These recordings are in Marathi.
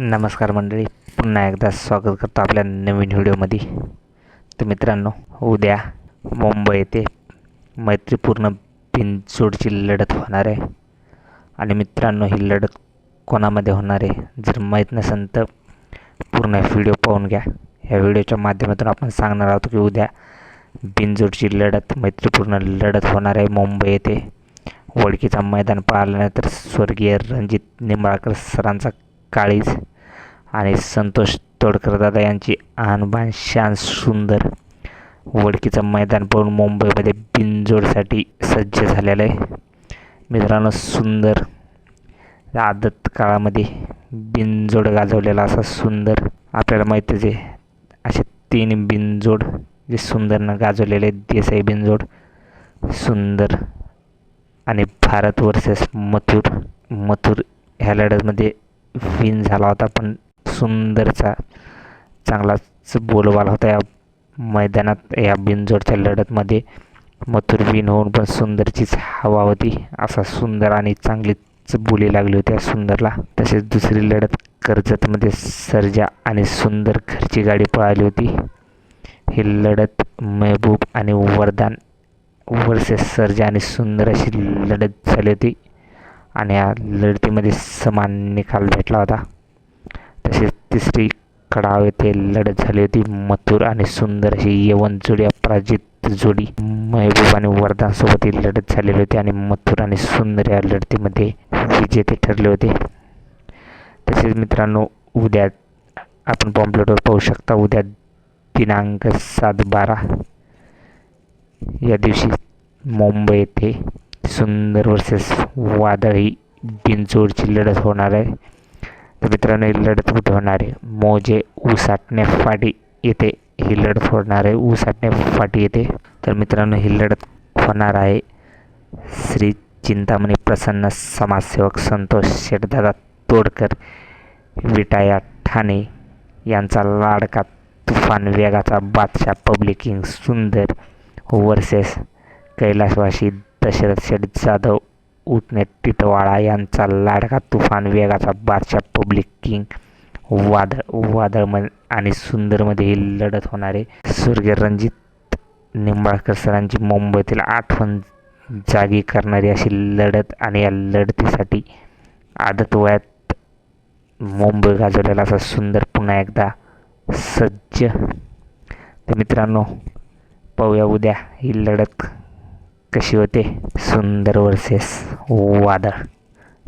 नमस्कार मंडळी पुन्हा एकदा स्वागत करतो आपल्या नवीन व्हिडिओमध्ये. तर मित्रांनो उद्या मुंबई येथे मैत्रीपूर्ण बिनचोडची लढत होणार आहे. आणि मित्रांनो ही लढत कोणामध्ये होणार आहे जर माहीत नसेल तर पूर्ण व्हिडिओ पाहून घ्या. ह्या व्हिडिओच्या माध्यमातून आपण सांगणार आहोत की उद्या बिनजोडची लढत मैत्रीपूर्ण लढत होणार आहे मुंबई येथे. वडकीचा मैदान पळाल्यानंतर स्वर्गीय रणजित निंबाळकर सरांचा काळीज आणि संतोष तोडकर दादा यांची आणबाण शान सुंदर वडकीचं मैदान पाहून मुंबईमध्ये बिनजोडसाठी सज्ज झालेलं आहे. मित्रांनो सुंदर आदत काळामध्ये बिनजोड गाजवलेला असा सुंदर आपल्याला माहितीच आहे असे तीन बिनजोड जे सुंदरनं गाजवलेले देसाई बिनजोड सुंदर आणि भारत वर्सेस मथुर. मथुर ह्या लढतमध्ये विन झाला होता पण सुंदरचा चांगलाच बोलबाला होता या मैदानात या बिनजोडच्या लढतमध्ये. मथुर होऊन पण सुंदरचीच हवा होती. असा सुंदर आणि चांगलीच बोली लागली होती या सुंदरला. तसेच दुसरी लढत कर्जतमध्ये सर्जा आणि सुंदर घरची गाडी पळाली होती. ही लढत महबूब आणि वरदान वर्सेस सर्जा आणि सुंदर अशी लढत झाली होती. आणि या लढतीमध्ये समान निकाल भेटला होता. तसेच तिसरी कडाव येथे लढत झाली होती. मथुर आणि सुंदर अशी यवन जोडी अपराजित जोडी. महबूब आणि वरदानसोबत ही लढत झालेली होती आणि मथुर आणि सुंदर या लढतीमध्ये विजेते ठरले होते. तसेच मित्रांनो उद्या आपण पॉम्प्लेटवर पाहू शकता उद्या दिनांक सात बारा. या दिवशी मुंबई येथे सुंदर वर्सेस वादळ ही बिनजोडची लढत होणार आहे. तर मित्रांनो ही लढत कुठे होणार आहे? मोजे उसाटणे फाटी येते ही लढत होणार आहे. उसाटणे फाटी येते तर मित्रांनो ही लढत होणार आहे श्री चिंतामणी प्रसन्न समाजसेवक संतोष शेठदादा तोडकर विटाया ठाणे यांचा लाडका तुफान वेगाचा बादशाह पब्लिकिंग सुंदर वर्सेस कैलासवासी दशरथ शेठ जाधव उठणे टिटवाळा यांचा लाडका तुफान वेगाचा बादशाह पब्लिक किंग वादळ वादळ आणि सुंदरमध्ये ही लढत होणारे स्वर्गीय रणजित निंबाळकर सरांची मुंबईतील आठवण जागी करणारी अशी लढत आणि या लढतीसाठी आदत वयात मुंबई गाजवलेला असा सुंदर पुन्हा एकदा सज्ज. तर मित्रांनो पाहूया उद्या ही लढत कशी होते? सुंदर वर्सेस वादळ.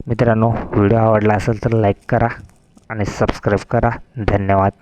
मित्रांनो व्हिडिओ आवडला असेल तर लाईक करा आणि सबस्क्राईब करा. धन्यवाद.